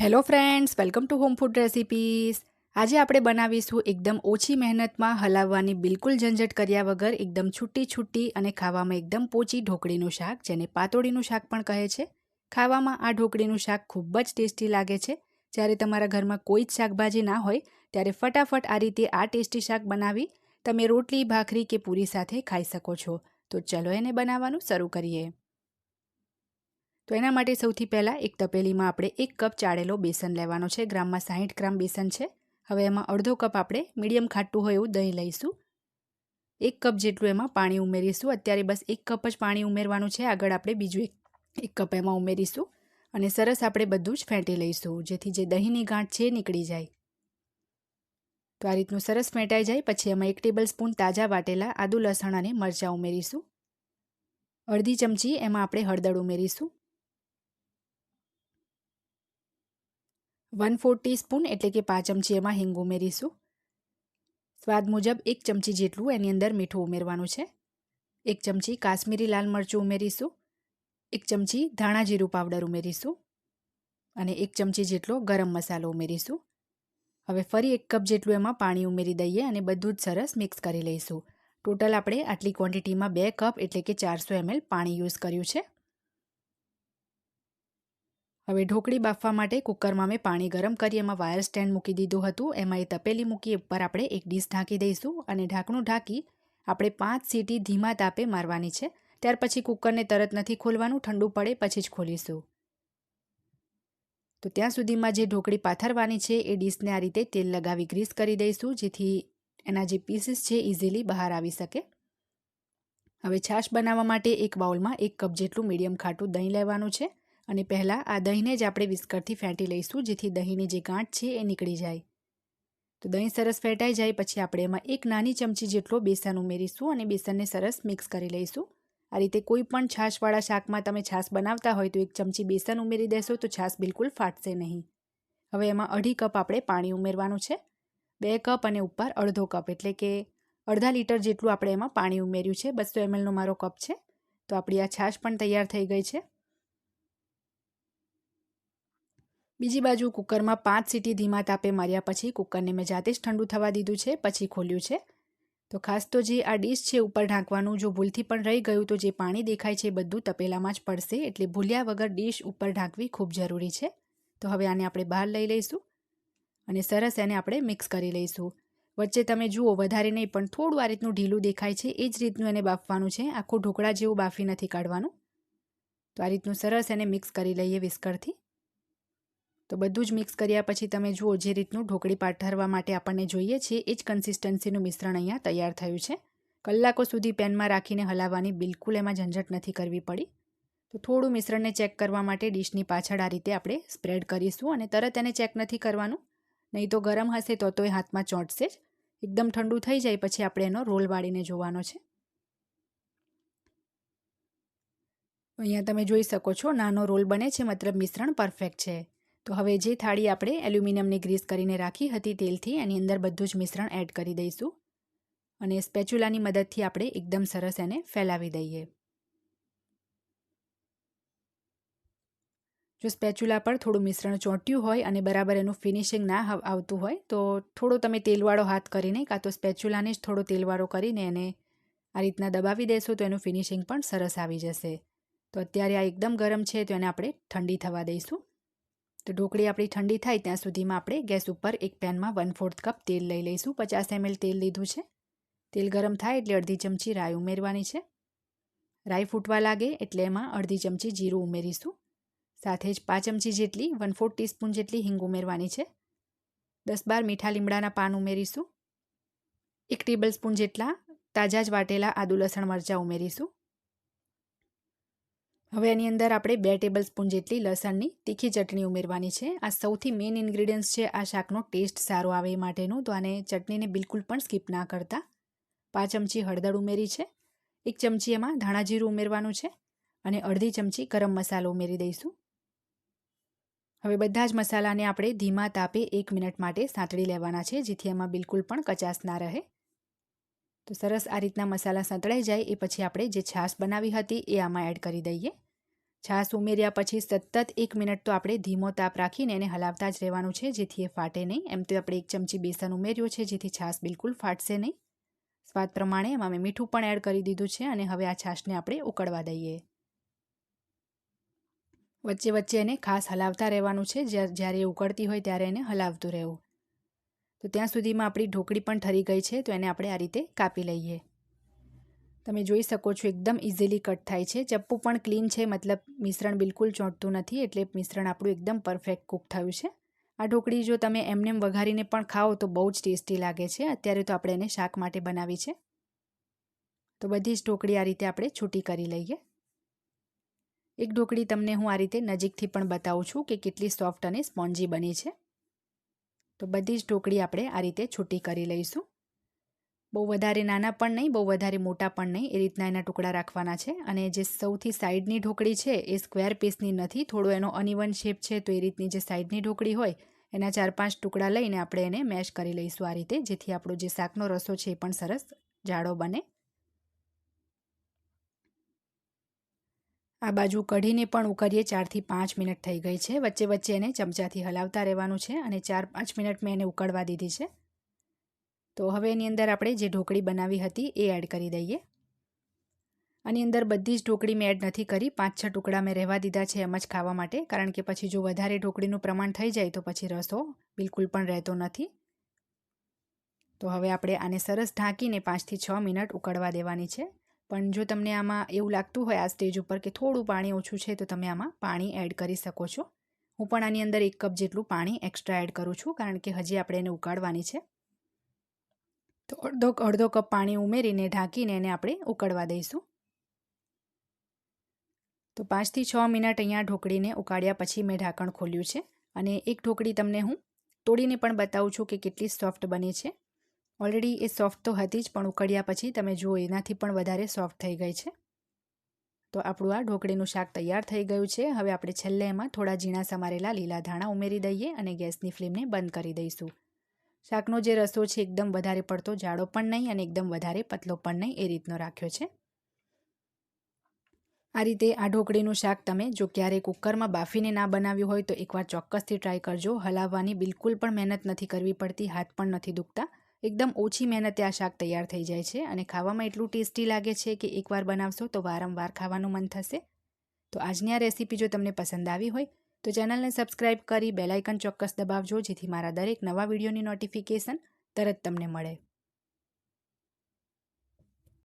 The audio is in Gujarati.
Hello friends welcome to home food recipes આજે આપણે બનાવીશું એકદમ ઓછી મહેનતમાં હલાવવાની બિલકુલ ઝંઝટ કર્યા વગર એકદમ છૂટી છૂટી અને ખાવામાં એકદમ પોચી ઢોકળીનું શાક, જેને પાતોડીનું શાક પણ કહે છે. ખાવામાં આ ઢોકળીનું શાક ખૂબ જ ટેસ્ટી લાગે છે. જ્યારે તમારા ઘરમાં કોઈ જ શાકભાજી ના હોય, ત્યારે ફટાફટ આ રીતે આ ટેસ્ટી શાક બનાવી તમે રોટલી, ભાખરી કે પૂરી સાથે ખાઈ શકો છો. તો ચલો એને બનાવવાનું શરૂ કરીએ. તો એના માટે સૌથી પહેલાં એક તપેલીમાં આપણે એક કપ ચાળેલો બેસન લેવાનો છે. ગ્રામમાં સાહીઠ ગ્રામ બેસન છે. હવે એમાં અડધો કપ આપણે મીડિયમ ખાટું હોય એવું દહીં લઈશું. એક કપ જેટલું એમાં પાણી ઉમેરીશું. અત્યારે બસ એક કપ જ પાણી ઉમેરવાનું છે. આગળ આપણે બીજું એક એક કપ એમાં ઉમેરીશું. અને સરસ આપણે બધું જ ફેંટી લઈશું, જેથી જે દહીંની ગાંઠ છે નીકળી જાય. તો આ રીતનું સરસ ફેંટાઈ જાય. પછી એમાં એક ટેબલ સ્પૂન તાજા વાટેલા આદુ લસણ અને મરચાં ઉમેરીશું. અડધી ચમચી એમાં આપણે હળદર ઉમેરીશું. વન ફોર ટીસ્પૂન એટલે કે પાંચ ચમચી એમાં હિંગ ઉમેરીશું. સ્વાદ મુજબ એક ચમચી જેટલું એની અંદર મીઠું ઉમેરવાનું છે. એક ચમચી કાશ્મીરી લાલ મરચું ઉમેરીશું. એક ચમચી ધાણા જીરું પાવડર ઉમેરીશું. અને એક ચમચી જેટલો ગરમ મસાલો ઉમેરીશું. હવે ફરી એક કપ જેટલું એમાં પાણી ઉમેરી દઈએ અને બધું જ સરસ મિક્સ કરી લઈશું. ટોટલ આપણે આટલી ક્વોન્ટિટીમાં બે કપ એટલે કે ચારસો એમએલ પાણી યુઝ કર્યું છે. હવે ઢોકળી બાફવા માટે કુકરમાં મેં પાણી ગરમ કરી એમાં વાયર સ્ટેન્ડ મૂકી દીધું હતું. એમાં એ તપેલી મૂકી ઉપર આપણે એક ડીશ ઢાંકી દઈશું અને ઢાંકણું ઢાંકી આપણે પાંચ સીટી ધીમા તાપે મારવાની છે. ત્યાર પછી કુકરને તરત નથી ખોલવાનું, ઠંડુ પડે પછી જ ખોલીશું. તો ત્યાં સુધીમાં જે ઢોકળી પાથરવાની છે એ ડીશને આ રીતે તેલ લગાવી ગ્રીસ કરી દઈશું, જેથી એના જે પીસીસ છે ઇઝીલી બહાર આવી શકે. હવે છાશ બનાવવા માટે એક બાઉલમાં એક કપ જેટલું મીડિયમ ખાટું દહીં લેવાનું છે. અને પહેલાં આ દહીંને જ આપણે વિસ્કરથી ફેંટી લઈશું, જેથી દહીંની જે ગાંઠ છે એ નીકળી જાય. તો દહીં સરસ ફેંટાઈ જાય, પછી આપણે એમાં એક નાની ચમચી જેટલો બેસન ઉમેરીશું અને બેસનને સરસ મિક્સ કરી લઈશું. આ રીતે કોઈ પણ છાશવાળા શાકમાં તમે છાશ બનાવતા હોય તો એક ચમચી બેસન ઉમેરી દેશો, તો છાશ બિલકુલ ફાટશે નહીં. હવે એમાં અઢી કપ આપણે પાણી ઉમેરવાનું છે. બે કપ અને ઉપર અડધો કપ, એટલે કે અડધા લીટર જેટલું આપણે એમાં પાણી ઉમેર્યું છે. બસો એમએલનો મારો કપ છે. તો આપણી આ છાશ પણ તૈયાર થઈ ગઈ છે. બીજી બાજુ કુકરમાં પાંચ સીટી ધીમા તાપે માર્યા પછી કુકરને મેં જાતે જ ઠંડુ થવા દીધું છે, પછી ખોલ્યું છે. તો ખાસ તો જે આ ડીશ છે ઉપર ઢાંકવાનું, જો ભૂલથી પણ રહી ગયું તો જે પાણી દેખાય છે બધું તપેલામાં જ પડશે, એટલે ભૂલ્યા વગર ડીશ ઉપર ઢાંકવી ખૂબ જરૂરી છે. તો હવે આને આપણે બહાર લઈ લઈશું અને સરસ એને આપણે મિક્સ કરી લઈશું. વચ્ચે તમે જુઓ, વધારે નહીં, પણ થોડું આ રીતનું ઢીલું દેખાય છે, એ જ રીતનું એને બાફવાનું છે. આખું ઢોકળા જેવું બાફી નથી કાઢવાનું. તો આ રીતનું સરસ એને મિક્સ કરી લઈએ વિસ્કરથી. તો બધું જ મિક્સ કર્યા પછી તમે જુઓ, જે રીતનું ઢોકળી પાથરવા માટે આપણને જોઈએ છે, એ જ કન્સિસ્ટન્સીનું મિશ્રણ અહીંયા તૈયાર થયું છે. કલાકો સુધી પેનમાં રાખીને હલાવવાની બિલકુલ એમાં ઝંઝટ નથી કરવી પડી. તો થોડું મિશ્રણને ચેક કરવા માટે ડીશની પાછળ આ રીતે આપણે સ્પ્રેડ કરીશું અને તરત એને ચેક નથી કરવાનું. નહીં તો ગરમ હશે તો તો એ હાથમાં ચોંટશે જ. એકદમ ઠંડુ થઈ જાય પછી આપણે એનો રોલ વાળીને જોવાનો છે. અહીંયા તમે જોઈ શકો છો, નાનો રોલ બને છે, મતલબ મિશ્રણ પરફેક્ટ છે. તો હવે જે થાળી આપણે એલ્યુમિનિયમની ગ્રીસ કરીને રાખી હતી તેલથી એની અંદર બધું જ મિશ્રણ એડ કરી દઈશું. અને સ્પેચ્યુલાની મદદથી આપણે એકદમ સરસ એને ફેલાવી દઈએ. જો સ્પેચ્યુલા પર થોડું મિશ્રણ ચોંટ્યું હોય અને બરાબર એનું ફિનિશિંગ ના આવતું હોય, તો થોડો તમે તેલવાળો હાથ કરીને કાં તો સ્પેચ્યુલાને જ થોડો તેલવાળો કરીને એને આ રીતના દબાવી દેશો તો એનું ફિનિશિંગ પણ સરસ આવી જશે. તો અત્યારે આ એકદમ ગરમ છે તો એને આપણે ઠંડી થવા દઈશું. તો ઢોકળી આપણી ઠંડી થાય ત્યાં સુધીમાં આપણે ગેસ ઉપર એક પેનમાં વન ફોર્થ કપ તેલ લઈ લઈશું. પચાસ એમએલ તેલ લીધું છે. તેલ ગરમ થાય એટલે અડધી ચમચી રાઈ ઉમેરવાની છે. રાઈ ફૂટવા લાગે એટલે એમાં અડધી ચમચી જીરું ઉમેરીશું. સાથે જ પાંચ ચમચી જેટલી વન ફોર્થ ટીસ્પૂન જેટલી હિંગ ઉમેરવાની છે. દસ બાર મીઠા લીમડાના પાન ઉમેરીશું. એક ટેબલ સ્પૂન જેટલા તાજા જ વાટેલા આદુ લસણ મરચાં ઉમેરીશું. હવે એની અંદર આપણે બે ટેબલ સ્પૂન જેટલી લસણની તીખી ચટણી ઉમેરવાની છે. આ સૌથી મેઇન ઇન્ગ્રીડિયન્ટ્સ છે આ શાકનો ટેસ્ટ સારો આવે માટેનું. તો આને ચટણીને બિલકુલ પણ સ્કીપ ના કરતા. પાંચ ચમચી હળદર ઉમેરી છે. એક ચમચી એમાં ધાણા જીરું ઉમેરવાનું છે. અને અડધી ચમચી ગરમ મસાલો ઉમેરી દઈશું. હવે બધા જ મસાલાને આપણે ધીમા તાપે એક મિનિટ માટે સાંતળી લેવાના છે, જેથી એમાં બિલકુલ પણ કચાસ ના રહે. તો સરસ આ રીતના મસાલા સંતળાઈ જાય એ પછી આપણે જે છાશ બનાવી હતી એ આમાં એડ કરી દઈએ. છાશ ઉમેર્યા પછી સતત એક મિનિટ તો આપણે ધીમો તાપ રાખીને એને હલાવતા જ રહેવાનું છે, જેથી એ ફાટે નહીં. એમ તો આપણે એક ચમચી બેસન ઉમેર્યું છે, જેથી છાશ બિલકુલ ફાટશે નહીં. સ્વાદ પ્રમાણે એમાં મેં મીઠું પણ એડ કરી દીધું છે અને હવે આ છાશને આપણે ઉકળવા દઈએ. વચ્ચે વચ્ચે એને ખાસ હલાવતા રહેવાનું છે જ્યારે ઉકળતી હોય ત્યારે એને હલાવતું રહેવું. તો ત્યાં સુધીમાં આપણી ઢોકળી પણ ઠરી ગઈ છે, તો એને આપણે આ રીતે કાપી લઈએ. તમે જોઈ શકો છો એકદમ ઇઝીલી કટ થાય છે. ચપ્પુ પણ ક્લીન છે, મતલબ મિશ્રણ બિલકુલ ચોંટતું નથી, એટલે મિશ્રણ આપણું એકદમ પરફેક્ટ કૂક થયું છે. આ ઢોકળી જો તમે એમનેમ વઘારીને પણ ખાઓ તો બહુ જ ટેસ્ટી લાગે છે. અત્યારે તો આપણે એને શાક માટે બનાવી છે. તો બધી જ ઢોકળી આ રીતે આપણે છૂટી કરી લઈએ. એક ઢોકળી તમને હું આ રીતે નજીકથી પણ બતાવું છું કે કેટલી સોફ્ટ અને સ્પોન્જી બની છે. તો બધી જ ઢોકળી આપણે આ રીતે છૂટી કરી લઈશું. બહુ વધારે નાના પણ નહીં, બહુ વધારે મોટા પણ નહીં, એ રીતના એના ટુકડા રાખવાના છે. અને જે સૌથી સાઈડની ઢોકળી છે, એ સ્ક્વેર પીસની નથી, થોડો એનો અનિવન શેપ છે, તો એ રીતની જે સાઈડની ઢોકળી હોય, એના ચાર પાંચ ટુકડા લઈને આપણે એને મેશ કરી લઈશું આ રીતે, જેથી આપણો જે શાકનો રસો છે એ પણ સરસ જાડો બને. આ બાજુ કઢીને પણ ઉકળીએ, ચારથી પાંચ મિનિટ થઈ ગઈ છે. વચ્ચે વચ્ચે એને ચમચાથી હલાવતા રહેવાનું છે અને ચાર પાંચ મિનિટ મેં એને ઉકળવા દીધી છે. તો હવે એની અંદર આપણે જે ઢોકળી બનાવી હતી એ એડ કરી દઈએ. આની અંદર બધી જ ઢોકળી મેં એડ નથી કરી. પાંચ છ ટુકડા મેં રહેવા દીધા છે એમ જ ખાવા માટે. કારણ કે પછી જો વધારે ઢોકળીનું પ્રમાણ થઈ જાય તો પછી રસો બિલકુલ પણ રહેતો નથી. તો હવે આપણે આને સરસ ઢાંકીને પાંચથી છ મિનિટ ઉકળવા દેવાની છે. પણ જો તમને આમાં એવું લાગતું હોય આ સ્ટેજ ઉપર કે થોડું પાણી ઓછું છે, તો તમે આમાં પાણી એડ કરી શકો છો. હું પણ આની અંદર એક કપ જેટલું પાણી એક્સ્ટ્રા એડ કરું છું, કારણ કે હજી આપણે એને ઉકાળવાની છે. તો અડધો અડધો કપ પાણી ઉમેરીને ઢાંકીને એને આપણે ઉકળવા દઈશું. તો પાંચથી છ મિનિટ અહીંયા ઢોકળીને ઉકાળ્યા પછી મેં ઢાંકણ ખોલ્યું છે. અને એક ઢોકળી તમને હું તોડીને પણ બતાવું છું કે કેટલી સોફ્ટ બની છે. ઓલરેડી એ સોફ્ટ તો હતી જ, પણ ઉકળ્યા પછી તમે જુઓ, એનાથી પણ વધારે સોફ્ટ થઈ ગઈ છે. તો આપણું આ ઢોકળીનું શાક તૈયાર થઈ ગયું છે. હવે આપણે છેલ્લે એમાં થોડા ઝીણા સમારેલા લીલા ધાણા ઉમેરી દઈએ અને ગેસની ફ્લેમને બંધ કરી દઈશું. શાકનો જે રસો છે, એકદમ વધારે પડતો જાડો પણ નહીં અને એકદમ વધારે પતલો પણ નહીં એ રીતનો રાખ્યો છે. આ રીતે આ ઢોકળીનું શાક તમે જો ક્યારેય કુકરમાં બાફીને ના બનાવ્યું હોય તો એકવાર ચોક્કસથી ટ્રાય કરજો. હલાવવાની બિલકુલ પણ મહેનત નથી કરવી પડતી, હાથ પણ નથી દુખતા. એકદમ ઓછી મહેનતે આ શાક તૈયાર થઈ જાય છે અને ખાવામાં એટલું ટેસ્ટી લાગે છે કે એકવાર બનાવશો તો વારંવાર ખાવાનું મન થશે. તો આજની આ રેસીપી જો તમને પસંદ આવી હોય, તો ચેનલને સબસ્ક્રાઇબ કરી બેલાઇકન ચોક્કસ દબાવજો, જેથી મારા દરેક નવા વિડીયોની નોટિફિકેશન તરત તમને મળે.